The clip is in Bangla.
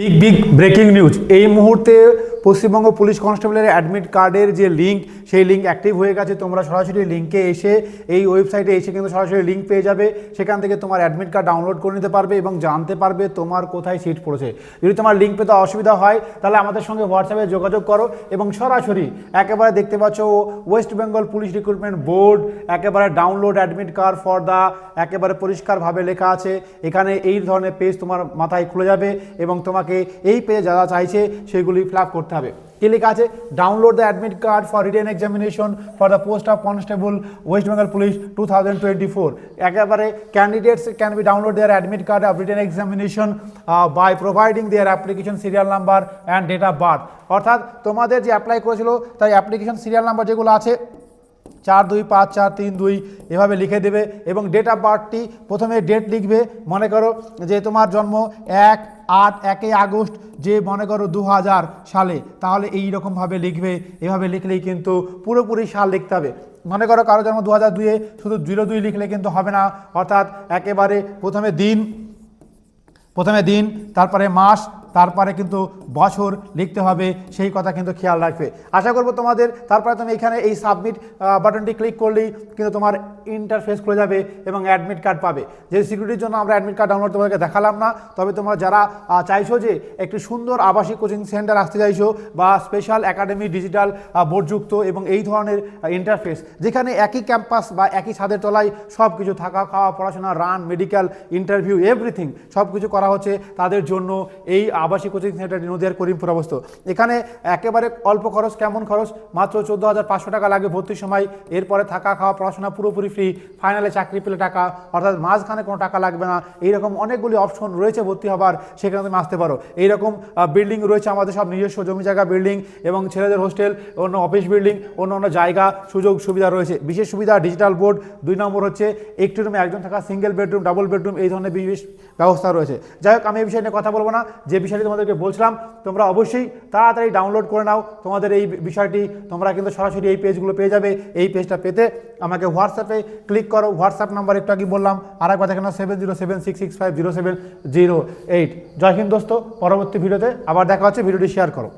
বিগ বিগ ব্রেকিং নিউজ এই মুহূর্তে পশ্চিমবঙ্গ পুলিশ কনস্টেবলের অ্যাডমিট কার্ডের যে লিঙ্ক সেই লিঙ্ক অ্যাক্টিভ হয়ে গেছে। তোমরা সরাসরি লিঙ্কে এসে এই ওয়েবসাইটে এসে কিন্তু সরাসরি লিঙ্ক পেয়ে যাবে। সেখান থেকে তোমার অ্যাডমিট কার্ড ডাউনলোড করে নিতে পারবে এবং জানতে পারবে তোমার কোথায় সিট পড়েছে। যদি তোমার লিঙ্ক পেতে অসুবিধা হয়, তাহলে আমাদের সঙ্গে হোয়াটসঅ্যাপে যোগাযোগ করো এবং সরাসরি একেবারে দেখতে পাচ্ছ West Bengal police recruitment board একেবারে download admit card for the একেবারে পরিষ্কারভাবে লেখা আছে। এখানে এই ধরনের পেজ তোমার মাথায় খুলে যাবে এবং তোমাকে এই পেজে যা যা চাইছে সেগুলি ফিল করতে হবে। কি লেখা আছে? Download the admit card for written examination for the post of constable West Bengal police two thousand twenty four একেবারে candidates can be download their admit card of written examination by providing their application serial number and date of birth অর্থাৎ তোমাদের যে অ্যাপ্লাই করেছিল, তাই অ্যাপ্লিকেশন সিরিয়াল নাম্বার যেগুলো আছে চার দুই পাঁচ চার তিন দুই এভাবে লিখে দেবে এবং ডেট অফ বার্থটি প্রথমে ডেট লিখবে। মনে করো যে তোমার জন্ম এক আট একই আগস্ট, যে মনে করো দু হাজার সালে, তাহলে এই রকমভাবে লিখবে। এভাবে লিখলেই কিন্তু পুরোপুরি সাল লিখতে হবে। মনে করো কারও জন্ম দু হাজার দুইয়ে শুধু জিরো দুই লিখলে কিন্তু হবে না। অর্থাৎ একেবারে প্রথমে দিন প্রথমে দিন, তারপরে মাস তারপরে কিন্তু বছর লিখতে হবে, সেই কথা কিন্তু খেয়াল রাখবে। আশা করব তোমাদের, তারপরে তুমি এখানে এই সাবমিট বাটনটি ক্লিক করলেই কিন্তু তোমার ইন্টারফেস খুলে যাবে এবং অ্যাডমিট কার্ড পাবে। যে সিকিউরিটির জন্য আমরা অ্যাডমিট কার্ড ডাউনলোড তোমাদেরকে দেখালাম না, তবে তোমরা যারা চাইছো যে একটি সুন্দর আবাসিক কোচিং সেন্টার আসতে চাইছো বা স্পেশাল একাডেমি ডিজিটাল বোর্ডযুক্ত এবং এই ধরনের ইন্টারফেস যেখানে একই ক্যাম্পাস বা একই ছাদের তলায় সব কিছু থাকা, খাওয়া, পড়াশোনা রান মেডিকেল ইন্টারভিউ এভরিথিং সব কিছু করা হচ্ছে, তাদের জন্য এই আবাসিক কোচিং সেন্টার নদিয়ার করিমপুর অবস্থ এখানে একেবারে অল্প খরচ, কেমন খরচ? মাত্র চোদ্দ হাজার পাঁচশো টাকা লাগে ভর্তির সময়। এরপরে থাকা খাওয়া, পড়াশোনা পুরোপুরি ফ্রি ফাইনালে চাকরি পেলে টাকা, অর্থাৎ মাঝখানে কোনো টাকা লাগবে না। এইরকম অনেকগুলি অপশন রয়েছে ভর্তি হবার, সেখানে তুমি আসতে পারো। এইরকম বিল্ডিং রয়েছে আমাদের সব নিজস্ব জমি জায়গা বিল্ডিং এবং ছেলেদের হোস্টেল অন্য অফিস বিল্ডিং অন্য অন্য জায়গা, সুযোগ সুবিধা রয়েছে। বিশেষ সুবিধা ডিজিটাল বোর্ড দুই নম্বর হচ্ছে একটি রুমে একজন থাকা সিঙ্গেল বেডরুম ডাবল বেডরুম এই ধরনের বিশেষ ব্যবস্থা রয়েছে। যাই হোক, আমি এই বিষয় নিয়ে কথা বলব না। যে বিষয়টি তোমাদেরকে বলছিলাম, তোমরা অবশ্যই তাড়াতাড়ি ডাউনলোড করে নাও। তোমাদের এই বিষয়টি, তোমরা কিন্তু সরাসরি এই পেজগুলো পেয়ে যাবে, এই পেজটা পেতে আমাকে হোয়াটসঅ্যাপে ক্লিক করো। হোয়াটসঅ্যাপ নাম্বার একটু আগে বললাম আর একবার দেখে নাও seven zero seven six six five zero seven zero eight Jai Hind দোস্ত, পরবর্তী ভিডিওতে আবার দেখা হচ্ছে, ভিডিওটি শেয়ার করো।